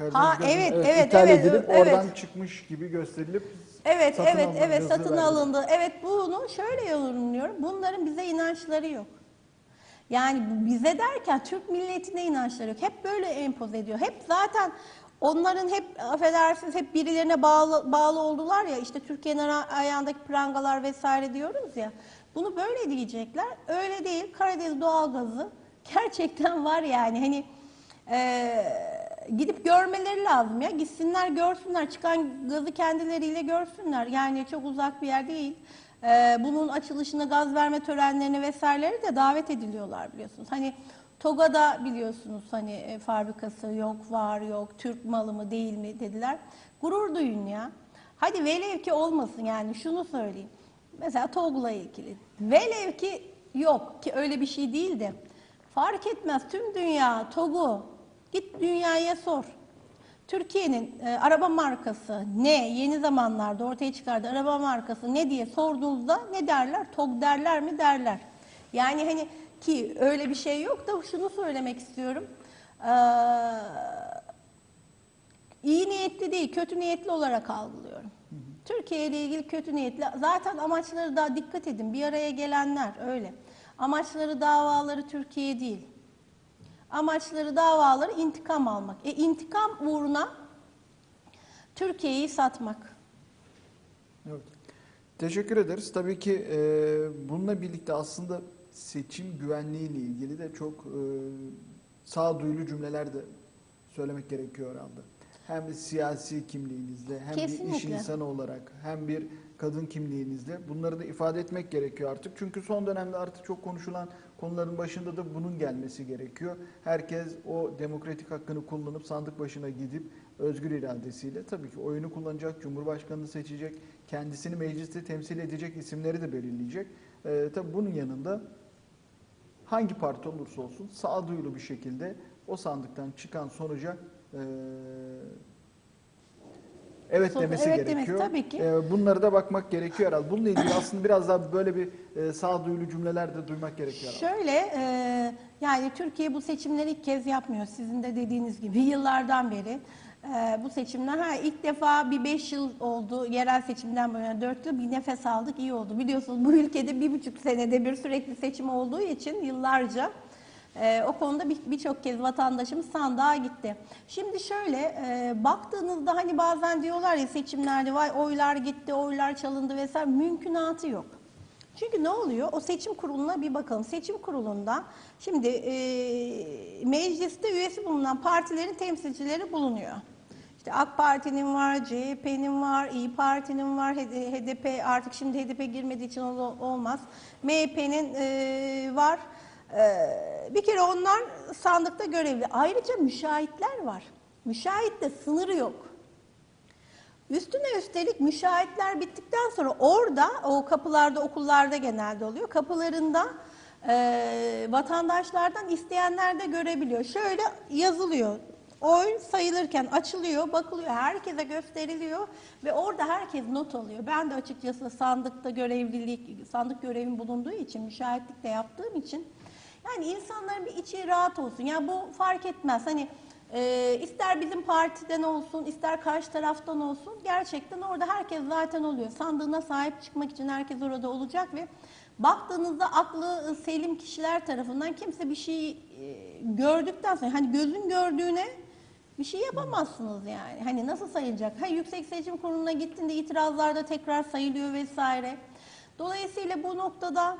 Karadeniz Ha, gözü- evet, evet, ithal evet, edilip evet. oradan çıkmış gibi gösterilip Evet, satın evet, evet satın verdi. alındı. Evet bunu şöyle yorumluyorum. Bunların bize inançları yok. Yani bize derken Türk milletine inançları yok. Hep böyle empoze ediyor. Hep zaten onların hep affedersiniz hep birilerine bağlı bağlı oldular ya işte Türkiye'nin ayağındaki prangalar vesaire diyoruz ya. Bunu böyle diyecekler. Öyle değil. Karadeniz doğalgazı gerçekten var yani. Hani eee, gidip görmeleri lazım ya. Gitsinler görsünler. Çıkan gazı kendileriyle görsünler. Yani çok uzak bir yer değil. Eee, bunun açılışına gaz verme törenlerine vesaireleri de davet ediliyorlar biliyorsunuz. Hani TOGA'da biliyorsunuz hani e, fabrikası yok, var yok, Türk malı mı değil mi dediler. Gurur duyun ya. Hadi velev ki olmasın yani şunu söyleyeyim. Mesela TOG'la ilgili. Velev ki yok ki öyle bir şey değil de fark etmez tüm dünya TOG'u git dünyaya sor. Türkiye'nin e, araba markası ne? Yeni zamanlarda ortaya çıkardı araba markası ne diye sorduğunuzda ne derler? TOG derler mi? Derler. Yani hani ki öyle bir şey yok da şunu söylemek istiyorum. Ee, iyi niyetli değil, kötü niyetli olarak algılıyorum. Türkiye ile ilgili kötü niyetli. Zaten amaçları daha dikkat edin. Bir araya gelenler öyle. Amaçları davaları Türkiye değil. Amaçları davaları intikam almak. E intikam uğruna Türkiye'yi satmak. Evet. Teşekkür ederiz. Tabii ki e, bununla birlikte aslında seçim güvenliği ile ilgili de çok e, sağduyulu cümleler de söylemek gerekiyor herhalde. Hem siyasi kimliğinizle, hem bir iş Kesinlikle. insanı olarak, hem bir kadın kimliğinizle bunları da ifade etmek gerekiyor artık. Çünkü son dönemde artık çok konuşulan konuların başında da bunun gelmesi gerekiyor. Herkes o demokratik hakkını kullanıp sandık başına gidip özgür iradesiyle tabii ki oyunu kullanacak, cumhurbaşkanını seçecek, kendisini mecliste temsil edecek isimleri de belirleyecek. Ee, tabii bunun yanında hangi parti olursa olsun sağduyulu bir şekilde o sandıktan çıkan sonuca e, evet Son- demesi evet demek, gerekiyor. tabii ki. E, bunlara da bakmak gerekiyor herhalde. Bununla ilgili aslında biraz daha böyle bir e, sağduyulu cümleler de duymak gerekiyor herhalde. Şöyle e, yani Türkiye bu seçimleri ilk kez yapmıyor. Sizin de dediğiniz gibi yıllardan beri e, bu seçimler ha ilk defa bir 5 yıl oldu yerel seçimden böyle 4 yıl bir nefes aldık iyi oldu. Biliyorsunuz bu ülkede bir buçuk senede bir sürekli seçim olduğu için yıllarca e, o konuda bir- birçok kez vatandaşımız sandığa gitti. Şimdi şöyle e, baktığınızda hani bazen diyorlar ya seçimlerde vay oylar gitti, oylar çalındı vesaire mümkünatı yok. Çünkü ne oluyor? O seçim kuruluna bir bakalım. Seçim kurulunda şimdi e, mecliste üyesi bulunan partilerin temsilcileri bulunuyor. İşte AK Parti'nin var, CHP'nin var, İyi Parti'nin var, HDP artık şimdi HDP girmediği için ol- olmaz. MHP'nin e, var. E, bir kere onlar sandıkta görevli. Ayrıca müşahitler var. Müşahitte sınırı yok. Üstüne üstelik müşahitler bittikten sonra orada o kapılarda okullarda genelde oluyor. Kapılarında e, vatandaşlardan isteyenler de görebiliyor. Şöyle yazılıyor. Oy sayılırken açılıyor, bakılıyor, herkese gösteriliyor ve orada herkes not alıyor. Ben de açıkçası sandıkta görevlilik, sandık görevim bulunduğu için, müşahitlik de yaptığım için yani insanların bir içi rahat olsun. Yani bu fark etmez. Hani e, ister bizim partiden olsun, ister karşı taraftan olsun. Gerçekten orada herkes zaten oluyor. Sandığına sahip çıkmak için herkes orada olacak ve baktığınızda aklı selim kişiler tarafından kimse bir şey e, gördükten sonra hani gözün gördüğüne bir şey yapamazsınız yani. Hani nasıl sayılacak? Ha yüksek seçim kuruluna gittiğinde itirazlarda tekrar sayılıyor vesaire. Dolayısıyla bu noktada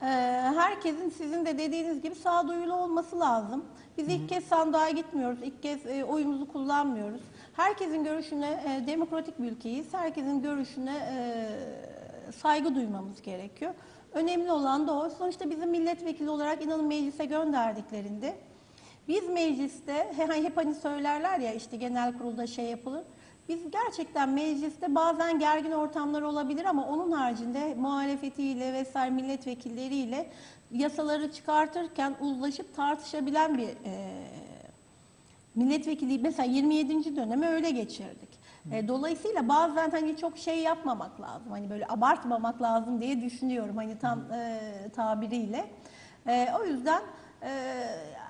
herkesin sizin de dediğiniz gibi sağduyulu olması lazım. Biz ilk kez sandığa gitmiyoruz, ilk kez e, oyumuzu kullanmıyoruz. Herkesin görüşüne, e, demokratik bir ülkeyiz, herkesin görüşüne e, saygı duymamız gerekiyor. Önemli olan da o. Sonuçta bizim milletvekili olarak inanın meclise gönderdiklerinde biz mecliste he- hep hani söylerler ya işte genel kurulda şey yapılır. Biz gerçekten mecliste bazen gergin ortamlar olabilir ama onun haricinde muhalefetiyle vesaire milletvekilleriyle yasaları çıkartırken uzlaşıp tartışabilen bir e, milletvekili mesela 27. dönemi öyle geçirdik. E, dolayısıyla bazen hani çok şey yapmamak lazım. Hani böyle abartmamak lazım diye düşünüyorum hani tam e, tabiriyle. E, o yüzden e,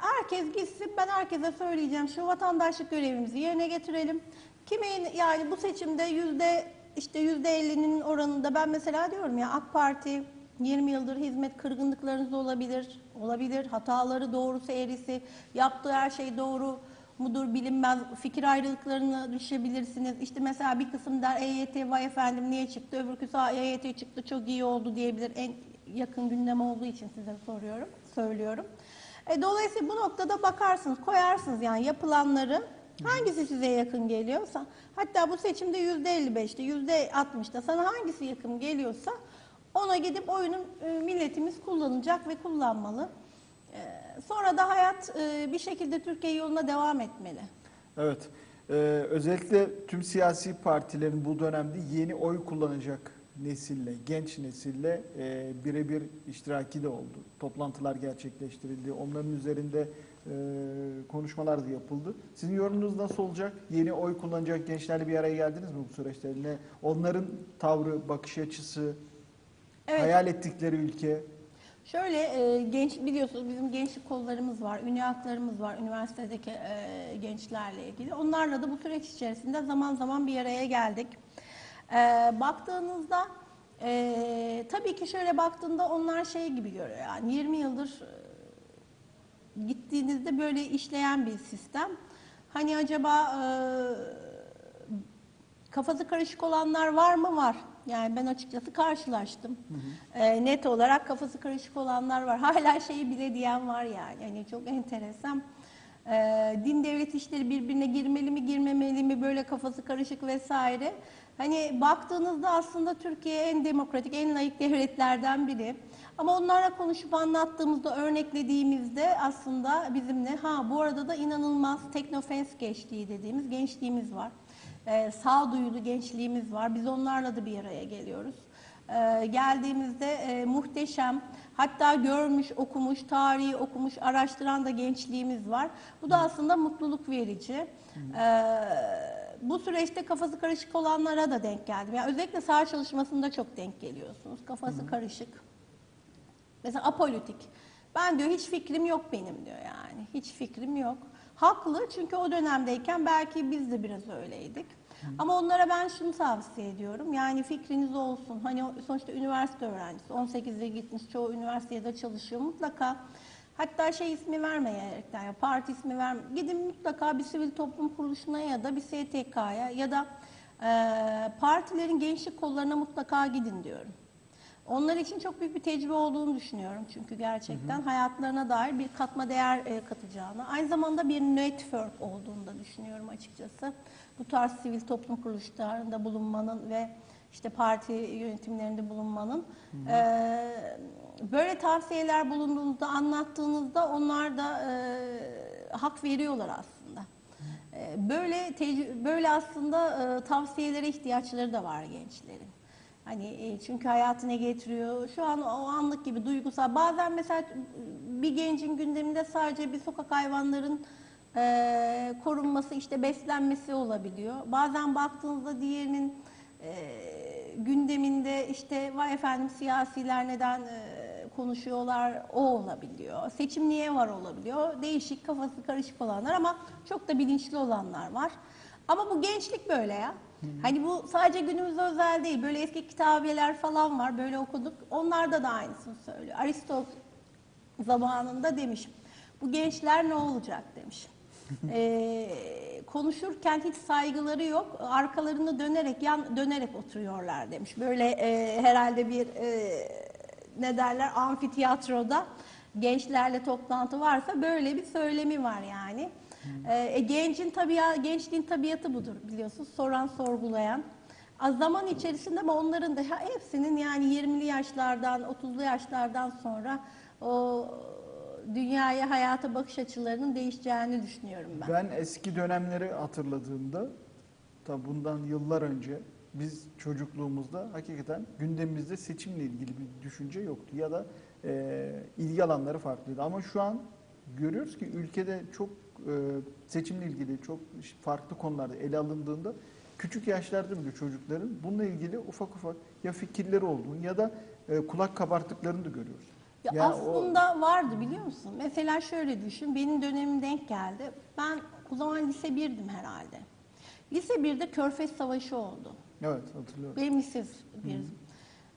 herkes gitsin ben herkese söyleyeceğim şu vatandaşlık görevimizi yerine getirelim. Kimin yani bu seçimde yüzde işte yüzde ellinin oranında ben mesela diyorum ya AK Parti 20 yıldır hizmet kırgınlıklarınız olabilir, olabilir. Hataları doğrusu eğrisi, yaptığı her şey doğru mudur bilinmez. Fikir ayrılıklarına düşebilirsiniz. İşte mesela bir kısım der EYT vay efendim niye çıktı, öbürküsü "Aa, EYT çıktı çok iyi oldu diyebilir. En yakın gündem olduğu için size soruyorum, söylüyorum. E, dolayısıyla bu noktada bakarsınız, koyarsınız yani yapılanları hangisi size yakın geliyorsa hatta bu seçimde yüzde 55'te yüzde 60'ta sana hangisi yakın geliyorsa ona gidip oyunun e, milletimiz kullanacak ve kullanmalı. E, Sonra da hayat e, bir şekilde Türkiye yoluna devam etmeli. Evet. Ee, özellikle tüm siyasi partilerin bu dönemde yeni oy kullanacak nesille, genç nesille e, birebir iştiraki de oldu. Toplantılar gerçekleştirildi. Onların üzerinde e, konuşmalar da yapıldı. Sizin yorumunuz nasıl olacak? Yeni oy kullanacak gençlerle bir araya geldiniz mi bu süreçte? Ne, onların tavrı, bakış açısı, Evet. hayal ettikleri ülke. Şöyle e, genç biliyorsunuz bizim gençlik kollarımız var, üniaklarımız var üniversitedeki e, gençlerle ilgili. Onlarla da bu süreç içerisinde zaman zaman bir araya geldik. E, baktığınızda e, tabii ki şöyle baktığında onlar şey gibi görüyor yani 20 yıldır e, gittiğinizde böyle işleyen bir sistem. Hani acaba e, kafası karışık olanlar var mı? Var. Yani ben açıkçası karşılaştım. Ee, net olarak kafası karışık olanlar var. Hala şeyi bile diyen var yani. Hani çok enteresan. Ee, din devlet işleri birbirine girmeli mi girmemeli mi böyle kafası karışık vesaire. Hani baktığınızda aslında Türkiye en demokratik, en layık devletlerden biri. Ama onlarla konuşup anlattığımızda, örneklediğimizde aslında bizimle ha bu arada da inanılmaz teknofens gençliği dediğimiz gençliğimiz var e, sağduyulu gençliğimiz var. Biz onlarla da bir araya geliyoruz. E, geldiğimizde e, muhteşem, hatta görmüş, okumuş, tarihi okumuş, araştıran da gençliğimiz var. Bu da aslında mutluluk verici. E, bu süreçte kafası karışık olanlara da denk geldim. Yani özellikle saha çalışmasında çok denk geliyorsunuz. Kafası karışık. Mesela apolitik. Ben diyor hiç fikrim yok benim diyor yani. Hiç fikrim yok. Haklı çünkü o dönemdeyken belki biz de biraz öyleydik. Ama onlara ben şunu tavsiye ediyorum. Yani fikriniz olsun. Hani sonuçta üniversite öğrencisi. 18'e gitmiş çoğu üniversitede çalışıyor. Mutlaka hatta şey ismi vermeyerekten ya parti ismi verme. Gidin mutlaka bir sivil toplum kuruluşuna ya da bir STK'ya ya da eee, partilerin gençlik kollarına mutlaka gidin diyorum. Onlar için çok büyük bir tecrübe olduğunu düşünüyorum çünkü gerçekten hayatlarına dair bir katma değer e, katacağını, aynı zamanda bir network olduğunu da düşünüyorum açıkçası. Bu tarz sivil toplum kuruluşlarında bulunmanın ve işte parti yönetimlerinde bulunmanın e, böyle tavsiyeler bulunduğunuzda, anlattığınızda onlar da e, hak veriyorlar aslında. E, Böyle böyle aslında e, tavsiyelere ihtiyaçları da var gençlerin. Hani e, çünkü hayatı ne getiriyor? Şu an o anlık gibi duygusal. Bazen mesela bir gencin gündeminde sadece bir sokak hayvanların e, korunması, işte beslenmesi olabiliyor. Bazen baktığınızda diğerinin e, gündeminde işte vay efendim siyasiler neden e, konuşuyorlar o olabiliyor. Seçim niye var olabiliyor. Değişik kafası karışık olanlar ama çok da bilinçli olanlar var. Ama bu gençlik böyle ya. Hani bu sadece günümüze özel değil. Böyle eski kitabeler falan var. Böyle okuduk. Onlarda da aynısını söylüyor. Aristot zamanında demiş. Bu gençler ne olacak demiş. Ee, konuşurken hiç saygıları yok. Arkalarını dönerek yan dönerek oturuyorlar demiş. Böyle e, herhalde bir e, ne derler amfitiyatroda gençlerle toplantı varsa böyle bir söylemi var yani. Ee, e, gencin tabiat, gençliğin tabiatı budur biliyorsunuz. Soran, sorgulayan. Az zaman içerisinde ama onların da hepsinin yani 20'li yaşlardan, 30'lu yaşlardan sonra o dünyaya, hayata bakış açılarının değişeceğini düşünüyorum ben. Ben eski dönemleri hatırladığımda, tabi bundan yıllar önce biz çocukluğumuzda hakikaten gündemimizde seçimle ilgili bir düşünce yoktu ya da e, ilgi alanları farklıydı. Ama şu an görüyoruz ki ülkede çok e, seçimle ilgili çok farklı konularda ele alındığında küçük yaşlarda bile çocukların bununla ilgili ufak ufak ya fikirleri olduğunu ya da e, kulak kabarttıklarını da görüyoruz. Ya, Ya o- aslında vardı biliyor musun? Mesela şöyle düşün, benim dönemim denk geldi. Ben o zaman lise 1'dim herhalde. Lise 1'de Körfez Savaşı oldu. Evet hatırlıyorum. Benim lise 1'dim.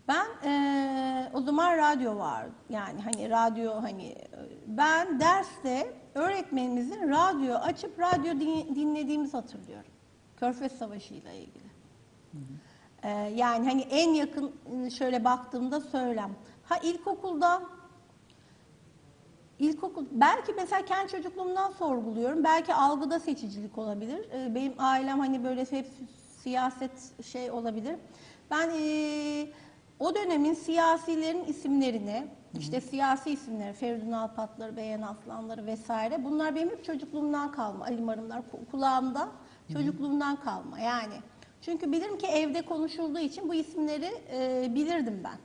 Ben eee, o zaman radyo var. Yani hani radyo hani e, ben derste öğretmenimizin radyo açıp radyo din- dinlediğimizi hatırlıyorum. Körfez Savaşı ile ilgili. Ee, yani hani en yakın şöyle baktığımda söylem. Ha ilkokulda İlkokul, belki mesela kendi çocukluğumdan sorguluyorum. Belki algıda seçicilik olabilir. Ee, Benim ailem hani böyle hep siyaset şey olabilir. Ben eee, o dönemin siyasilerin isimlerini, işte siyasi isimleri, Feridun Alpatları, Beyan Aslanları vesaire. Bunlar benim hep çocukluğumdan kalma. Ali Marımlar ku- kulağımda çocukluğumdan kalma yani. Çünkü bilirim ki evde konuşulduğu için bu isimleri eee, bilirdim ben.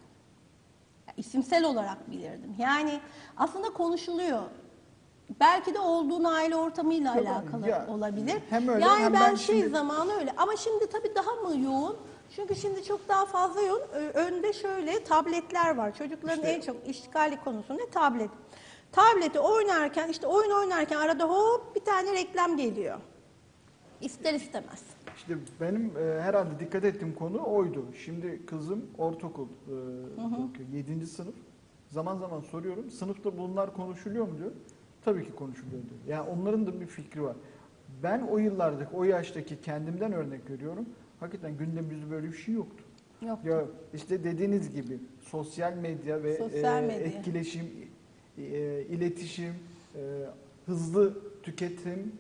İsimsel olarak bilirdim. Yani aslında konuşuluyor. Belki de olduğun aile ortamıyla Yok, alakalı ya, olabilir. hem öyle, yani hem ben, ben şey şimdi- zamanı öyle. Ama şimdi tabii daha mı yoğun? Çünkü şimdi çok daha fazla yoğun. Önde şöyle tabletler var. Çocukların İşte- en çok iştikali konusu ne? Tablet. Tableti oynarken işte oyun oynarken arada hop bir tane reklam geliyor. İster istemez. İşte benim e, herhalde dikkat ettiğim konu oydu. Şimdi kızım ortaokul e, okuyor. 7. sınıf. Zaman zaman soruyorum. Sınıfta bunlar konuşuluyor mu diyor. Tabii ki konuşuluyor diyor. Yani onların da bir fikri var. Ben o yıllardaki, o yaştaki kendimden örnek veriyorum. Hakikaten gündemimizde böyle bir şey yoktu. Yok. Ya işte dediğiniz gibi sosyal medya ve Sosyal e, medya. etkileşim, e, iletişim, e, hızlı tüketim,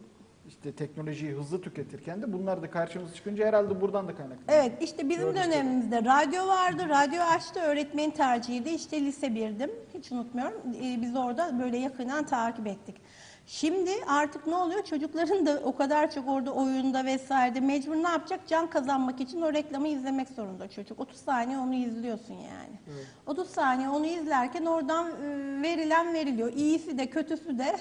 işte teknolojiyi hızlı tüketirken de bunlar da karşımıza çıkınca herhalde buradan da kaynaklanıyor. Evet işte bizim Gördük. dönemimizde radyo vardı. Radyo açtı öğretmenin tercihiydi. İşte lise 1'dim. Hiç unutmuyorum. Ee, Biz orada böyle yakından takip ettik. Şimdi artık ne oluyor? Çocukların da o kadar çok orada oyunda vesairede mecbur ne yapacak? Can kazanmak için o reklamı izlemek zorunda çocuk. 30 saniye onu izliyorsun yani. Evet. 30 saniye onu izlerken oradan e, verilen veriliyor. İyisi de kötüsü de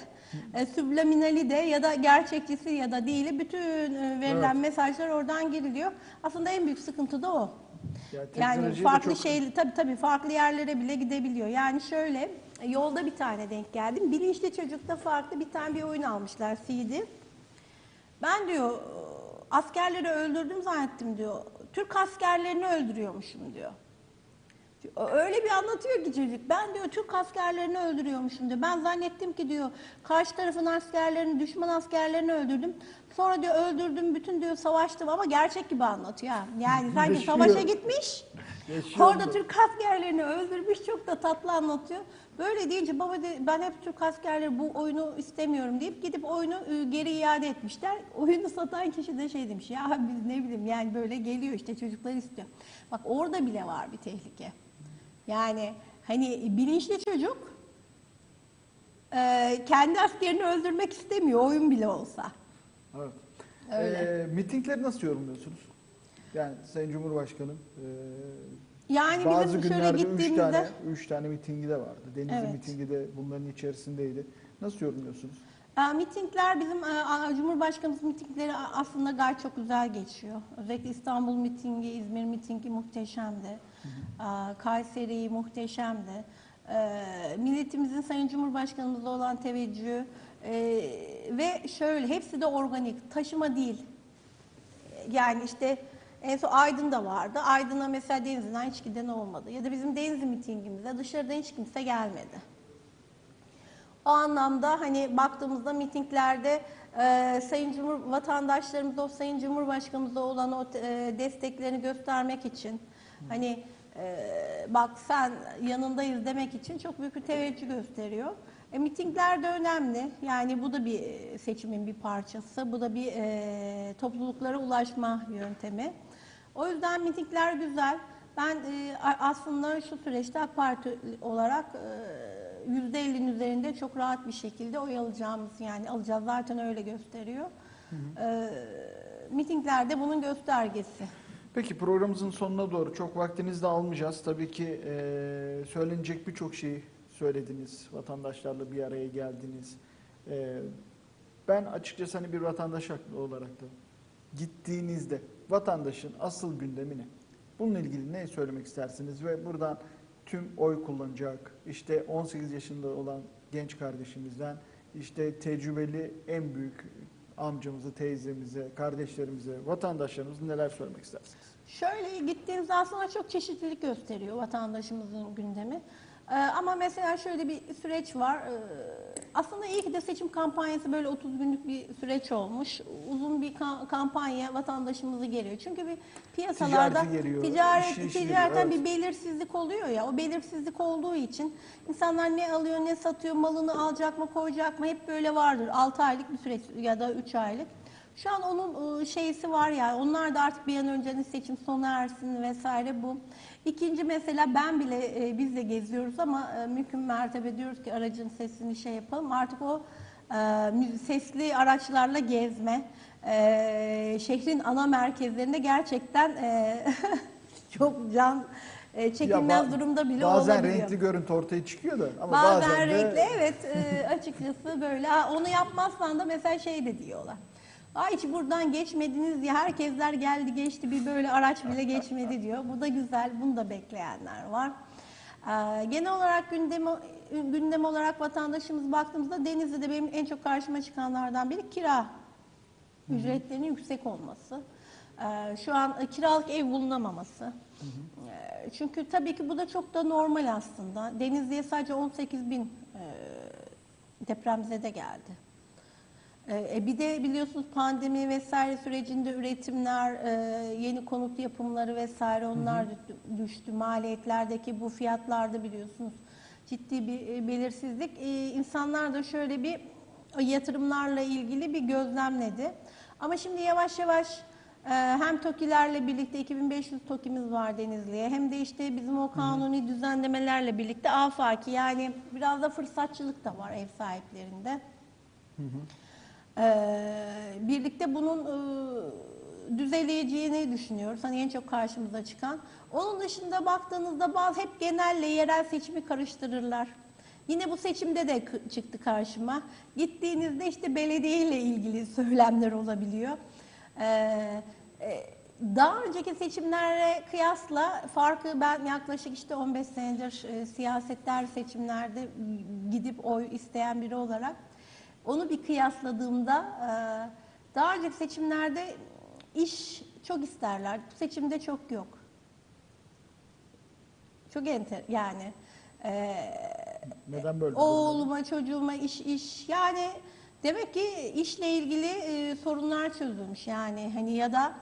e, subliminali de ya da gerçekçisi ya da değili bütün e, verilen Evet. mesajlar oradan giriliyor. Aslında en büyük sıkıntı da o. Ya Yani de farklı çok- şey tabii tabii farklı yerlere bile gidebiliyor. Yani şöyle yolda bir tane denk geldim. Bilinçli çocukta farklı bir tane bir oyun almışlar CD. Ben diyor askerleri öldürdüm zannettim diyor. Türk askerlerini öldürüyormuşum diyor. Öyle bir anlatıyor ki çocuk. Ben diyor Türk askerlerini öldürüyormuşum diyor. Ben zannettim ki diyor karşı tarafın askerlerini, düşman askerlerini öldürdüm. Sonra diyor öldürdüm, bütün diyor savaştım ama gerçek gibi anlatıyor. Yani sanki savaşa gitmiş. Yaşıyor Orada bu. Türk askerlerini öldürmüş çok da tatlı anlatıyor. Böyle deyince baba de, ben hep Türk askerleri bu oyunu istemiyorum deyip gidip oyunu e, geri iade etmişler. Oyunu satan kişi de şey demiş ya biz ne bileyim yani böyle geliyor işte çocuklar istiyor. Bak orada bile var bir tehlike. Yani hani bilinçli çocuk e, kendi askerini öldürmek istemiyor oyun bile olsa. Evet. Öyle. Ee, mitingleri nasıl yorumluyorsunuz? Yani Sayın Cumhurbaşkanım e, Yani bazı bizim şöyle günlerde üç gittiğimizde tane, üç tane mitingi de vardı. Denizli Evet. mitingi de bunların içerisindeydi. Nasıl yorumluyorsunuz? E, Mitingler bizim e, Cumhurbaşkanımız mitingleri aslında gayet çok güzel geçiyor. Özellikle İstanbul mitingi, İzmir mitingi muhteşemdi. E, Kayseri muhteşemdi. E, Milletimizin Sayın Cumhurbaşkanımızla olan teveccühü e, ve şöyle hepsi de organik, taşıma değil. Yani işte en son Aydın'da vardı. Aydın'a mesela Denizli'den hiç giden olmadı. Ya da bizim Denizli mitingimize dışarıdan hiç kimse gelmedi. O anlamda hani baktığımızda mitinglerde e, Sayın Cumhur vatandaşlarımız o Sayın Cumhurbaşkanımıza olan o e, desteklerini göstermek için hani e, bak sen yanındayız demek için çok büyük bir teveccüh gösteriyor. E, mitingler de önemli. Yani bu da bir seçimin bir parçası. Bu da bir e, topluluklara ulaşma yöntemi. O yüzden mitingler güzel. Ben e, aslında şu süreçte AK Parti olarak e, %50'nin üzerinde çok rahat bir şekilde oy alacağımız yani alacağız zaten öyle gösteriyor. E, mitinglerde bunun göstergesi. Peki programımızın sonuna doğru çok vaktinizi de almayacağız. Tabii ki e, söylenecek birçok şeyi söylediniz. Vatandaşlarla bir araya geldiniz. E, ben açıkçası hani bir vatandaş olarak da gittiğinizde vatandaşın asıl gündemi ne? Bununla ilgili ne söylemek istersiniz ve buradan tüm oy kullanacak, işte 18 yaşında olan genç kardeşimizden, işte tecrübeli en büyük amcamızı, teyzemize, kardeşlerimize, vatandaşlarımıza neler söylemek istersiniz? Şöyle gittiğimizde aslında çok çeşitlilik gösteriyor vatandaşımızın gündemi. Ee, ama mesela şöyle bir süreç var. Ee, aslında iyi ki de seçim kampanyası böyle 30 günlük bir süreç olmuş. Uzun bir ka- kampanya vatandaşımızı geliyor. Çünkü bir piyasalarda Ticareti geliyor, ticaret, işi işi ticaretten geliyor, bir belirsizlik oluyor ya. O belirsizlik olduğu için insanlar ne alıyor ne satıyor, malını alacak mı koyacak mı hep böyle vardır. 6 aylık bir süreç ya da 3 aylık. Şu an onun ıı, şeysi var ya, onlar da artık bir an önce de seçim sona ersin vesaire bu. İkinci mesela ben bile, e, biz de geziyoruz ama e, mümkün mertebe diyoruz ki aracın sesini şey yapalım. Artık o e, sesli araçlarla gezme, e, şehrin ana merkezlerinde gerçekten e, çok can e, çekilmez ba- durumda bile bazen olabiliyor. renkli görüntü ortaya çıkıyor da ama Bazen, bazen, de renkli evet e, açıkçası böyle onu yapmazsan da mesela şey de diyorlar. Ay hiç buradan geçmediniz ya herkesler geldi geçti bir böyle araç bile geçmedi diyor. Bu da güzel bunu da bekleyenler var. Ee, genel olarak gündem, gündem olarak vatandaşımız baktığımızda Denizli'de benim en çok karşıma çıkanlardan biri kira ücretlerinin yüksek olması. Ee, Şu an e, kiralık ev bulunamaması. Ee, Çünkü tabii ki bu da çok da normal aslında. Denizli'ye sadece 18 bin e, depremzede geldi. Ee, e, Bir de biliyorsunuz pandemi vesaire sürecinde üretimler, e, yeni konut yapımları vesaire onlar dü- düştü. Maliyetlerdeki bu fiyatlarda biliyorsunuz ciddi bir e, belirsizlik. E, İnsanlar da şöyle bir yatırımlarla ilgili bir gözlemledi. Ama şimdi yavaş yavaş e, hem TOKİ'lerle birlikte 2500 TOKİ'miz var Denizli'ye hem de işte bizim o kanuni düzenlemelerle birlikte afaki yani biraz da fırsatçılık da var ev sahiplerinde. Ee, birlikte bunun e, düzeleyeceğini düşünüyoruz. Hani en çok karşımıza çıkan. Onun dışında baktığınızda bazı hep genelle yerel seçimi karıştırırlar. Yine bu seçimde de çıktı karşıma. Gittiğinizde işte belediye ile ilgili söylemler olabiliyor. Ee, e, daha önceki seçimlere kıyasla farkı ben yaklaşık işte 15 senedir e, siyasetler seçimlerde gidip oy isteyen biri olarak onu bir kıyasladığımda e, daha önceki seçimlerde iş çok isterler. Bu seçimde çok yok. Çok enter yani. e, neden böyle? Oğluma, çocuğuma iş iş yani demek ki işle ilgili e, sorunlar çözülmüş yani hani ya da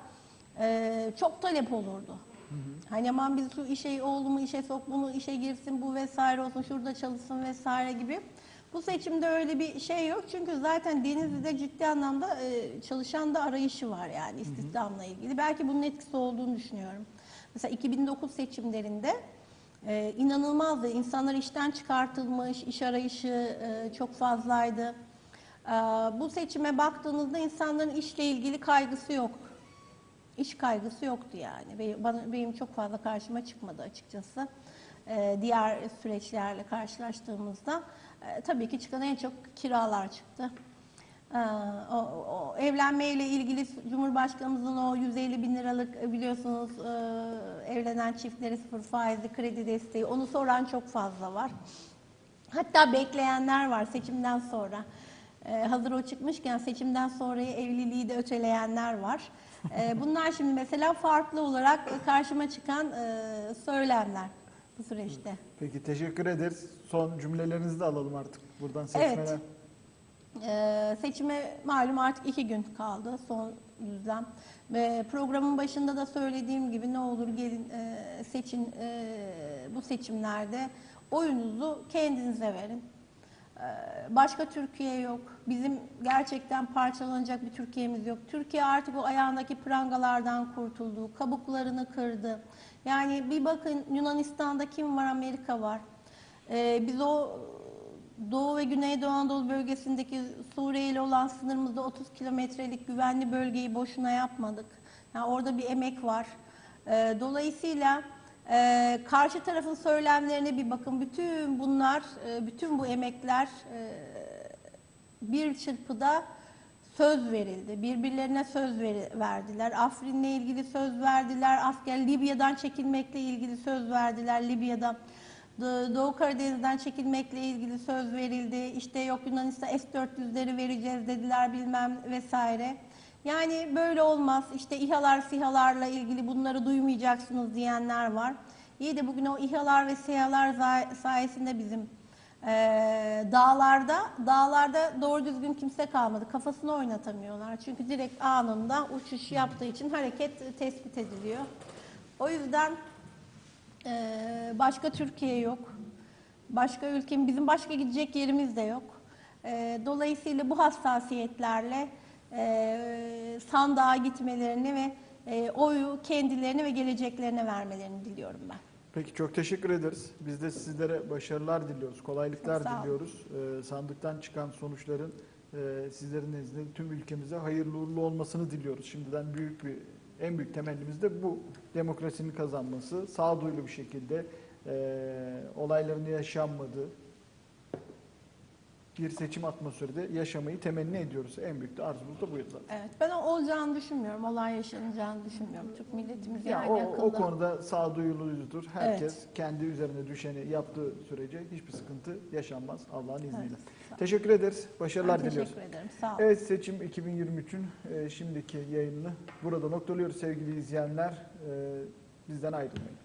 e, çok talep olurdu. Hani aman biz şu işe oğlumu işe sok bunu işe girsin bu vesaire olsun şurada çalışsın vesaire gibi. Bu seçimde öyle bir şey yok çünkü zaten Denizli'de ciddi anlamda e, çalışan da arayışı var yani istihdamla ilgili. Belki bunun etkisi olduğunu düşünüyorum. Mesela 2009 seçimlerinde ee, inanılmazdı. İnsanlar işten çıkartılmış, iş arayışı e, çok fazlaydı. Bu seçime baktığınızda insanların işle ilgili kaygısı yok. İş kaygısı yoktu yani. Benim, bana, benim çok fazla karşıma çıkmadı açıkçası. Diğer süreçlerle karşılaştığımızda e, tabii ki çıkan en çok kiralar çıktı. Ee, o, o evlenmeyle ilgili Cumhurbaşkanımızın o 150 bin liralık e, biliyorsunuz e, evlenen çiftlere sıfır faizli kredi desteği onu soran çok fazla var. Hatta bekleyenler var seçimden sonra. Ee, hazır o çıkmışken seçimden sonra evliliği de öteleyenler var. Ee, bunlar şimdi mesela farklı olarak karşıma çıkan e, söylemler bu süreçte. Peki teşekkür ederiz. Son cümlelerinizi de alalım artık buradan seçmene. Evet. Ee, seçime malum artık iki gün kaldı son düzlem. Ve programın başında da söylediğim gibi ne olur gelin e, seçin e, bu seçimlerde oyunuzu kendinize verin. Ee, Başka Türkiye yok. Bizim gerçekten parçalanacak bir Türkiye'miz yok. Türkiye artık o ayağındaki prangalardan kurtuldu. Kabuklarını kırdı. Yani bir bakın Yunanistan'da kim var? Amerika var. Ee, biz o Doğu ve Güneydoğu Anadolu bölgesindeki Suriye ile olan sınırımızda 30 kilometrelik güvenli bölgeyi boşuna yapmadık. Yani orada bir emek var. Ee, dolayısıyla e, karşı tarafın söylemlerine bir bakın. Bütün bunlar, e, bütün bu emekler e, bir çırpıda söz verildi. Birbirlerine söz veri- verdiler. Afrin'le ilgili söz verdiler. Asker Libya'dan çekilmekle ilgili söz verdiler. Libya'da Do- Doğu Karadeniz'den çekilmekle ilgili söz verildi. İşte yok Yunanistan S-400'leri vereceğiz dediler bilmem vesaire. Yani böyle olmaz. İşte İHA'lar, SİHA'larla ilgili bunları duymayacaksınız diyenler var. İyi de bugün o İHA'lar ve SİHA'lar sayesinde bizim eee, dağlarda dağlarda doğru düzgün kimse kalmadı. Kafasını oynatamıyorlar. Çünkü direkt anında uçuş yaptığı için hareket tespit ediliyor. O yüzden ee, başka Türkiye yok. Başka ülkem, bizim başka gidecek yerimiz de yok. Ee, dolayısıyla bu hassasiyetlerle e, sandığa gitmelerini ve e, oyu kendilerine ve geleceklerine vermelerini diliyorum ben. Peki çok teşekkür ederiz. Biz de sizlere başarılar diliyoruz, kolaylıklar diliyoruz. Ee, sandıktan çıkan sonuçların e, sizlerin nezdinde tüm ülkemize hayırlı uğurlu olmasını diliyoruz. Şimdiden büyük bir, en büyük temennimiz de bu. Demokrasinin kazanması, sağduyulu bir şekilde e, olayların yaşanmadığı bir seçim atmosferi de yaşamayı temenni ediyoruz. En büyük de arzumuz da bu zaten. Evet, ben olacağını düşünmüyorum. Olay yaşanacağını düşünmüyorum. Türk milletimiz Ya yani o, akıllı. o konuda sağduyuludur. Herkes kendi üzerine düşeni yaptığı sürece hiçbir sıkıntı yaşanmaz Allah'ın izniyle. Evet. Teşekkür ederiz. Başarılar Ben diliyoruz. teşekkür ederim. Sağ olun. Evet seçim 2023'ün e, şimdiki yayınını burada noktalıyoruz sevgili izleyenler. E, bizden ayrılmayın.